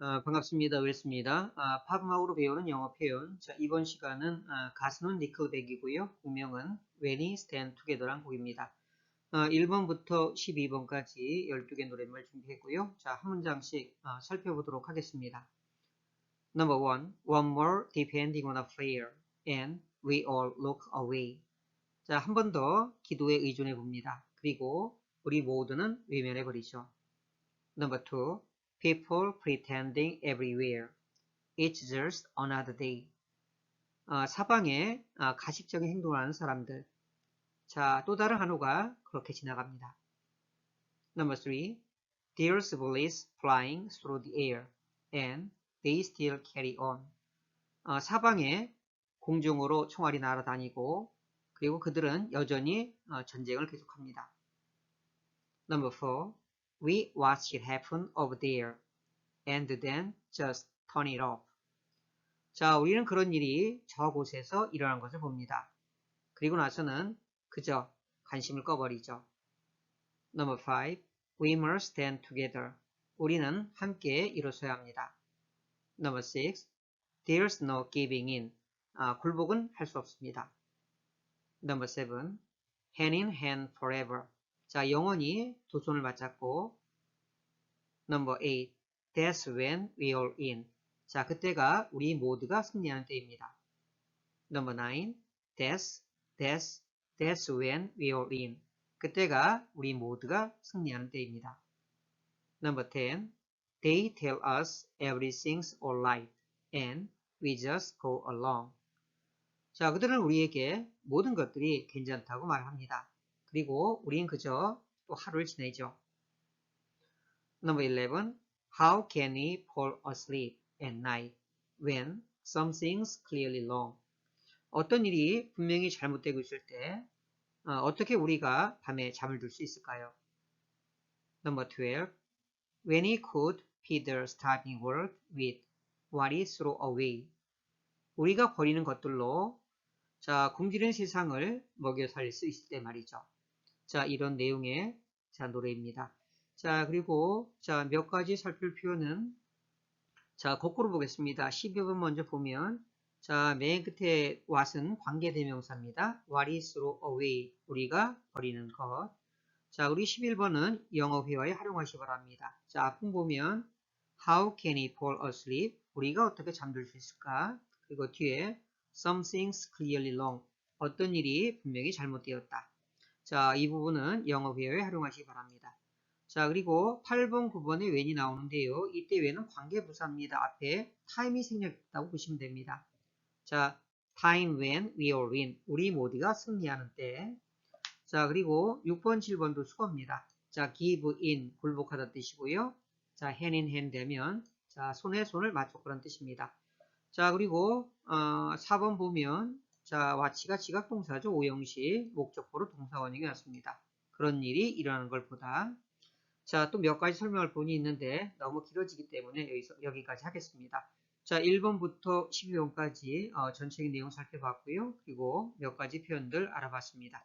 어, 반갑습니다. 웰스입니다. 아, 팝음악으로 배우는 영어 표현. 자, 이번 시간은 아, 가수는 니클백이고요. 곡명은 When We Stand Together란 곡입니다. 아, 1번부터 12번까지 12개 노래를 준비했고요. 자, 한 문장씩 아, 살펴보도록 하겠습니다. Number one, one more depending on a prayer, and we all look away. 자, 한 번 더 기도에 의존해 봅니다. 그리고 우리 모두는 외면해 버리죠. Number two, people pretending everywhere. It's just another day. 아, 사방에 아, 가식적인 행동을 하는 사람들. 자, 또 다른 한호가 그렇게 지나갑니다. Number three, there's bullets flying through the air, and they still carry on. 아, 사방에 공중으로 총알이 날아다니고, 그리고 그들은 여전히 어, 전쟁을 계속합니다. Number four, We watch it happen over there and then just turn it off. 자, 우리는 그런 일이 저곳에서 일어난 것을 봅니다. 그리고 나서는 그저 관심을 꺼버리죠. Number 5. We must stand together. 우리는 함께 일어서야 합니다. Number 6. There's no giving in. 아, 굴복은 할 수 없습니다. Number 7. Hand in hand forever. 자, 영원히 두 손을 맞잡고 Number 8. That's when we all in. 자, 그때가 우리 모두가 승리하는 때입니다. Number 9. That's, that's, that's when we all in. 그때가 우리 모두가 승리하는 때입니다. Number 10. They tell us everything's alright and we just go along. 자, 그들은 우리에게 모든 것들이 괜찮다고 말합니다. 그리고 우린 그저 또 하루를 지내죠. Number 11. How can we fall asleep at night when something's clearly wrong? 어떤 일이 분명히 잘못되고 있을 때 어, 떻게 우리가 밤에 잠을 들 수 있을까요? Number 12. When he could Peter starting work with what he threw away. 우리가 버리는 것들로 자, 굶주린 세상을 먹여 살릴 수 있을 때 말이죠. 자, 이런 내용의 자, 노래입니다. 자, 그리고 자, 몇 가지 살필 표현은 자, 거꾸로 보겠습니다. 12번 먼저 보면 자, 맨 끝에 what은 관계 대명사입니다. what is throw away 우리가 버리는 것. 자, 우리 11번은 영어 회화에 활용하시 기 바랍니다. 자, 앞분 보면 how can he fall asleep? 우리가 어떻게 잠들 수 있을까? 그리고 뒤에 something's clearly wrong. 어떤 일이 분명히 잘못되었다. 자, 이 부분은 영어 회화에 활용하시기 바랍니다. 자, 그리고 8번, 9번에 when이 나오는데요. 이때 when은 관계부사입니다. 앞에 time이 생략했다고 보시면 됩니다. 자, time when we all win. 우리 모두가 승리하는 때. 자, 그리고 6번, 7번도 수거입니다. 자, give in, 굴복하다 뜻이고요. 자, hand in hand 되면, 자, 손에 손을 맞춰 그런 뜻입니다. 자, 그리고, 어, 4번 보면, 자, 와치가 지각동사죠. 오형식, 목적보로 동사원형이 왔습니다. 그런 일이 일어나는 걸 보다. 자, 또 몇 가지 설명할 부분이 있는데 너무 길어지기 때문에 여기서, 여기까지 하겠습니다. 자, 1번부터 12번까지 어, 전체적인 내용 살펴봤고요. 그리고 몇 가지 표현들 알아봤습니다.